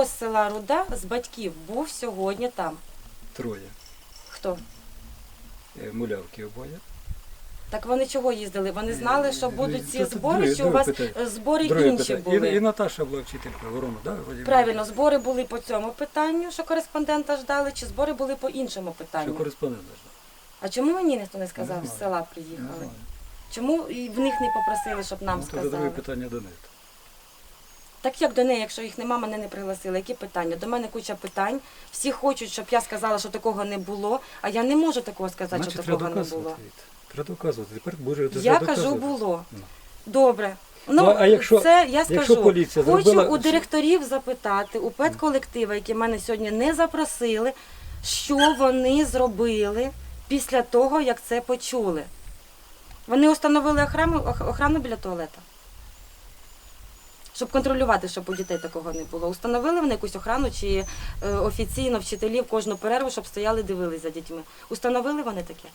Хто з села Руда з батьків був сьогодні там? Троє. Хто? Е, Мулявки обоє. Так вони чого їздили? Вони знали, що Е, будуть ці це- це збори, друге- чи у друге вас питання. е, збори Друге інші питання. були? І, Наташа була вчителька да? Вроді. Правильно, збори були по цьому питанню, що кореспондента ждали, чи збори були по іншому Що питанню? кореспондент. А чому мені ніхто не сказав, Не з знаю. села приїхали? Чому і в них не попросили, щоб нам Ну, то вже друге сказали? питання до них. Так як до неї, якщо їх нема, мене не пригласили. Які питання? До мене куча питань. Всі хочуть, щоб я сказала, що такого не було, а я не можу такого сказати, Значить, що такого не було. Треба доказувати. Тепер буде Я кажу, було. Ну. Добре. Ну, Ну, а якщо- це я якщо скажу. поліція Хочу зробила- у директорів запитати, у педколектива, які мене сьогодні не запросили, що вони зробили після того, як це почули. Вони установили охрану, охрану біля туалета. Щоб контролювати, щоб у дітей такого не було. Установили вони якусь охрану чи е, офіційно вчителів кожну перерву, щоб стояли, дивились за дітьми. Установили вони таке?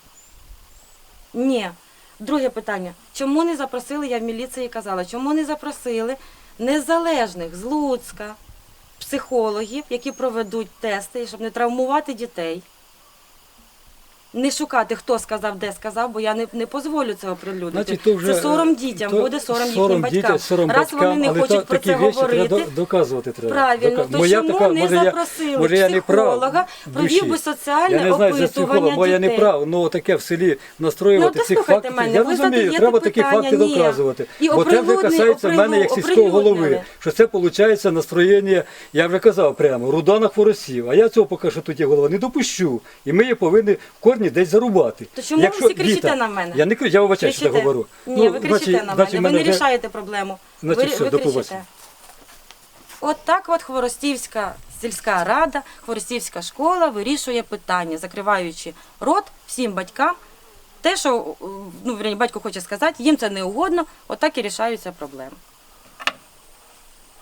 Ні. Друге питання. Чому не запросили, я в міліції казала, чому не запросили незалежних з Луцька психологів, які проведуть тести, щоб не травмувати дітей? Не шукати, хто сказав, де сказав, бо я не, не дозволю це оприлюднити. Значить, то вже, це сором дітям, то буде сором, їхнім батькам. дітям, сором Раз батькам, вони не але хочуть то- про такі це речі говорити, треба доказувати треба. Правильно, Дока- то Моя чому така, не може, я- запросили може, я не прав психолога, в провів душі. би соціальне Я не знаю, за опитування психолога, бо я не дітей? прав, ну таке в селі настроювати Ну, цих дослухайте фактів. мене, я ви розумію, задаєте треба такі питання, факти ні. доказувати. І бо це вже оприлюдни- касається мене як сільського оприлюднили. голови. Що це виходить настроєння, я вже казав прямо, руда на хворосів. А я цього поки що тут є голова не допущу. І ми її повинні в корні десь зарубати. То чому ви всі кричите на мене? Я не кричу, я вибачаю, що я Кричите? говорю. Ні, ви кричите значить- на значить, мене, ви мене не вже- рішаєте проблему. Значить, ви, все, ви до кричите. побачення. От так от Хворостівська сільська рада, Хворостівська школа вирішує питання, закриваючи рот всім батькам. Те, що ну, вірні, батько хоче сказати, їм це не угодно, отак і рішаються проблеми.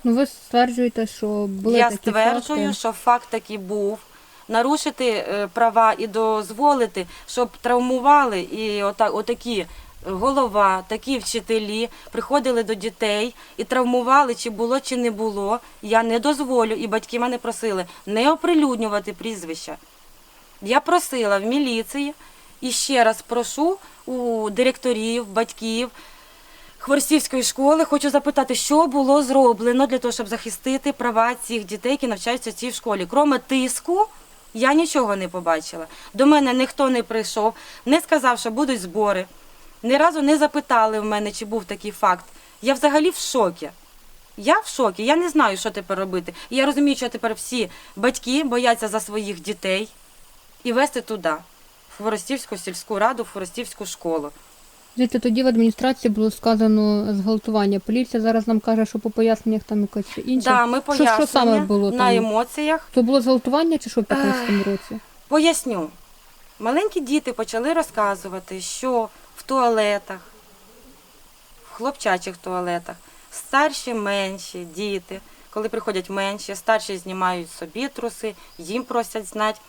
Ну ви стверджуєте, що були Я такі стверджую, факти. що факт такий був. Нарушити е, права і дозволити, щоб травмували і отак, отакі голова, такі вчителі приходили до дітей і травмували, чи було, чи не було. Я не дозволю, і батьки мене просили не оприлюднювати прізвища. Я просила в міліції і ще раз прошу у директорів, батьків Хворостівської школи. Хочу запитати, що було зроблено для того, щоб захистити права цих дітей, які навчаються в цій школі. Кроме тиску, я нічого не побачила. До мене ніхто не прийшов, не сказав, що будуть збори. Ні разу не запитали в мене, чи був такий факт. Я взагалі в шокі. Я в шокі, я не знаю, що тепер робити. І я розумію, що тепер всі батьки бояться за своїх дітей і вести туди, в Хворостівську сільську раду, в Хворостівську школу. Звідти тоді в адміністрації було сказано зґвалтування. Поліція зараз нам каже, що по поясненнях там якось інше. Да, ми що, пояснення що саме було на там? емоціях. То було зґвалтування чи що в 15-му році? Поясню. Маленькі діти почали розказувати, що в туалетах, в хлопчачих туалетах, старші, менші діти, коли приходять менші, старші знімають собі труси, їм просять знати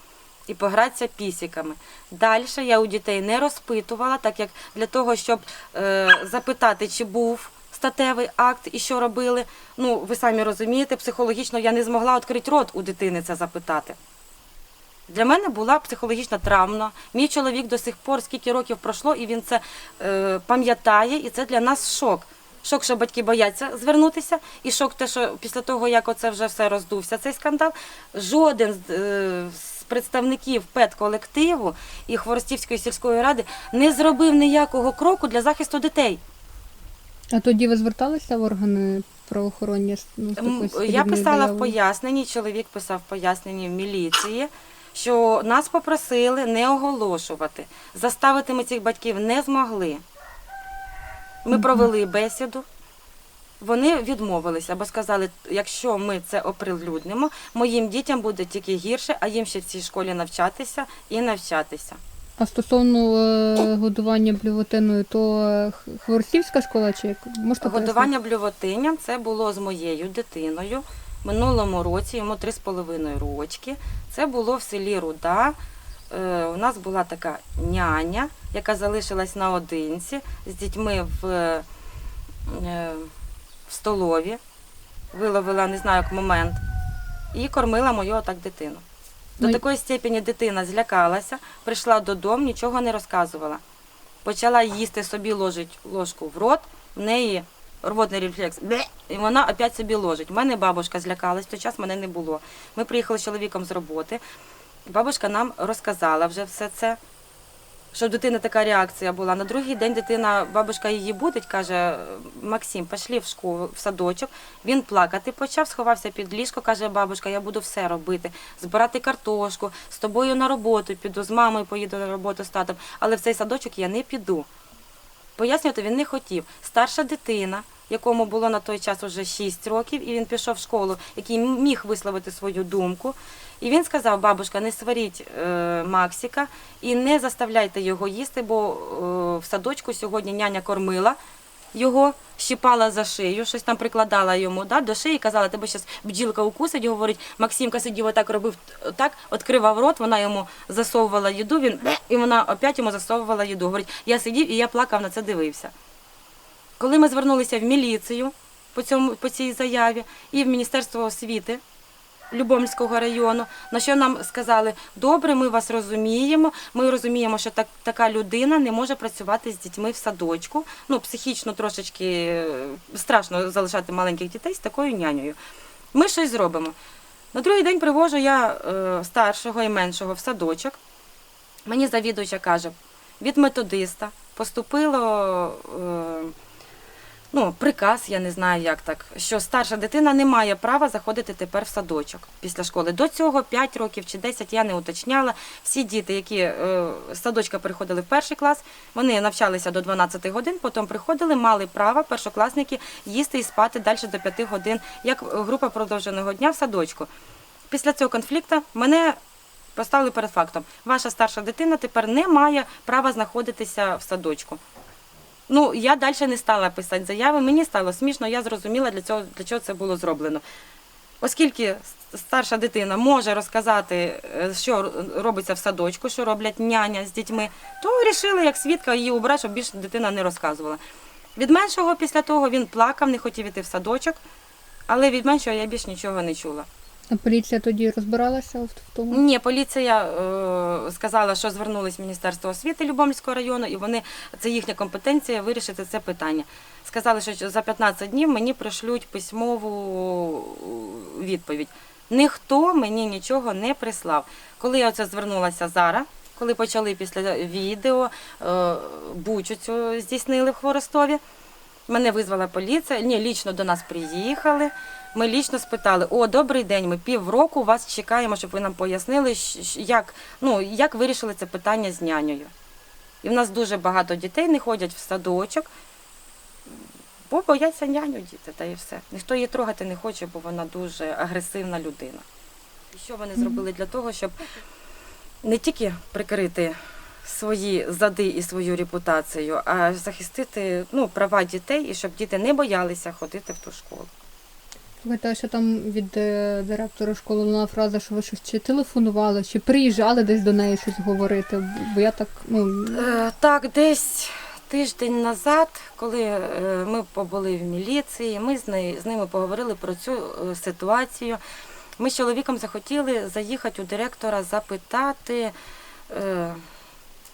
і погратися пісіками. Далі я у дітей не розпитувала, так як для того, щоб е, запитати, чи був статевий акт і що робили. Ну, ви самі розумієте, психологічно я не змогла відкрити рот у дитини це запитати. Для мене була психологічна травма. Мій чоловік до сих пор, скільки років пройшло, і він це е, пам'ятає, і це для нас шок. Шок, що батьки бояться звернутися, і шок те, що після того, як оце вже все роздувся, цей скандал, жоден з, е, представників педколективу і Хворостівської сільської ради не зробив ніякого кроку для захисту дітей. А тоді ви зверталися в органи правоохоронні ну, Я писала в поясненні, чоловік писав в поясненні в міліції, що нас попросили не оголошувати. Заставити ми цих батьків не змогли. Ми провели бесіду. Вони відмовилися, бо сказали, якщо ми це оприлюднимо, моїм дітям буде тільки гірше, а їм ще в цій школі навчатися і навчатися. А стосовно е, годування блювотиною, то е, Хворостівська школа чи як? Можете Годування блювотинням це було з моєю дитиною. Минулому році йому три з половиною рочки. Це було в селі Руда. Е, у нас була така няня, яка залишилась наодинці з дітьми в, е, в столові. Виловила, не знаю, як момент. і кормила мою отак дитину. До Ну, такої степені дитина злякалася, прийшла додому, нічого не розказувала. Почала їсти собі ложить ложку в рот, в неї рвотний рефлекс, «Бе!» і вона опять собі ложить. У мене бабушка злякалась, в той час мене не було. Ми приїхали з чоловіком з роботи. Бабушка нам розказала вже все це, що в дитини така реакція була. На другий день дитина, бабушка її будить, каже: Максим, пішли в школу, в садочок. Він плакати почав, сховався під ліжко, каже, бабушка, я буду все робити, збирати картошку, з тобою на роботу піду, з мамою поїду на роботу з татом, але в цей садочок я не піду. Пояснювати він не хотів. Старша дитина, якому було на той час вже 6 років, і він пішов в школу, який міг висловити свою думку. І він сказав: бабушка, не сваріть е, Максика і не заставляйте його їсти, бо е, в садочку сьогодні няня кормила його, щипала за шию, щось там прикладала йому да, до шиї, казала, тебе зараз бджілка укусить, говорить, Максимка сидів отак, робив так, відкривав рот, вона йому засовувала їду, він і вона опять йому засовувала їду. Говорить, я сидів і я плакав на це дивився. Коли ми звернулися в міліцію по, цьому, по цій заяві і в Міністерство освіти Любомльського району, на що нам сказали, добре, ми вас розуміємо, ми розуміємо, що так, така людина не може працювати з дітьми в садочку. Ну, психічно трошечки е, страшно залишати маленьких дітей з такою нянею. Ми щось зробимо. На другий день привожу я е, старшого і меншого в садочок. Мені завідувача каже, від методиста поступило е, ну, приказ, я не знаю як так, що старша дитина не має права заходити тепер в садочок після школи. До цього 5 років чи 10 я не уточняла. Всі діти, які е, з садочка приходили в перший клас, вони навчалися до 12 годин, потім приходили, мали право першокласники їсти і спати далі до 5 годин, як група продовженого дня в садочку. Після цього конфлікту мене поставили перед фактом. Ваша старша дитина тепер не має права знаходитися в садочку. Ну, я далі не стала писати заяви, мені стало смішно, я зрозуміла, для цього, для чого це було зроблено. Оскільки старша дитина може розказати, е, що робиться в садочку, що роблять няня з дітьми, то вирішили, як свідка, її убрати, щоб більше дитина не розказувала. Від меншого після того він плакав, не хотів іти в садочок, але від меншого я більш нічого не чула. А поліція тоді розбиралася в тому? Ні, поліція е, сказала, що звернулись в Міністерство освіти Любомльського району, і вони це їхня компетенція вирішити це питання. Сказали, що за 15 днів мені пришлють письмову відповідь. Ніхто мені нічого не прислав. Коли я оце звернулася зараз, коли почали після відео е, бучу цю здійснили в Хворостові, Мене визвала поліція. Ні, лічно до нас приїхали. Ми лічно спитали: о, добрий день, ми півроку вас чекаємо, щоб ви нам пояснили, як, ну, як вирішили це питання з нянею. І в нас дуже багато дітей не ходять в садочок, бо бояться няню діти, та і все. Ніхто її трогати не хоче, бо вона дуже агресивна людина. І що вони зробили для того, щоб не тільки прикрити свої зади і свою репутацію, а захистити ну, права дітей і щоб діти не боялися ходити в ту школу. А що там від е, директора школи лунала фраза, що ви щось чи телефонували, чи приїжджали десь до неї щось говорити? Бо я так, ну, Е, Так, десь тиждень назад, коли е, ми побули в міліції, ми з, нею, з ними поговорили про цю ситуацію. Ми з чоловіком захотіли заїхати у директора запитати,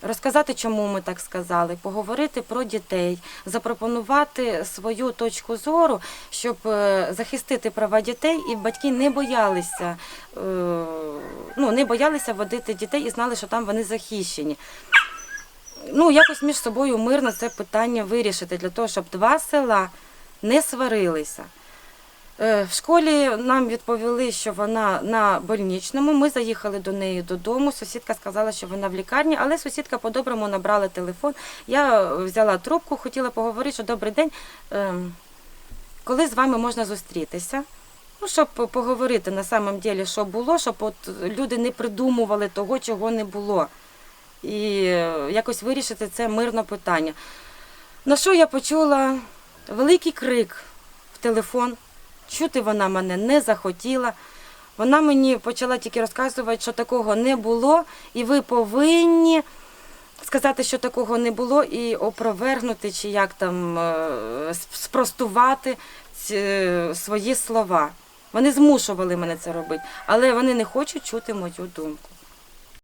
розказати, чому ми так сказали, поговорити про дітей, запропонувати свою точку зору, щоб е, захистити права дітей, і батьки не боялися, е, ну, не боялися водити дітей і знали, що там вони захищені ну, якось між собою мирно це питання вирішити, для того, щоб два села не сварилися. Е, В школі нам відповіли, що вона на больничному. Ми заїхали до неї додому. Сусідка сказала, що вона в лікарні, але сусідка по-доброму набрала телефон. Я взяла трубку, хотіла поговорити, що добрий день. ем, Коли з вами можна зустрітися? Ну, щоб поговорити на самом деле, що було, щоб от люди не придумували того, чого не було і е, якось вирішити це мирно питання. На що я почула великий крик в телефон. Чути вона мене не захотіла. Вона мені почала тільки розказувати, що такого не було, і ви повинні сказати, що такого не було, і опровергнути, чи як там е, спростувати ці, е, свої слова. Вони змушували мене це робити, але вони не хочуть чути мою думку.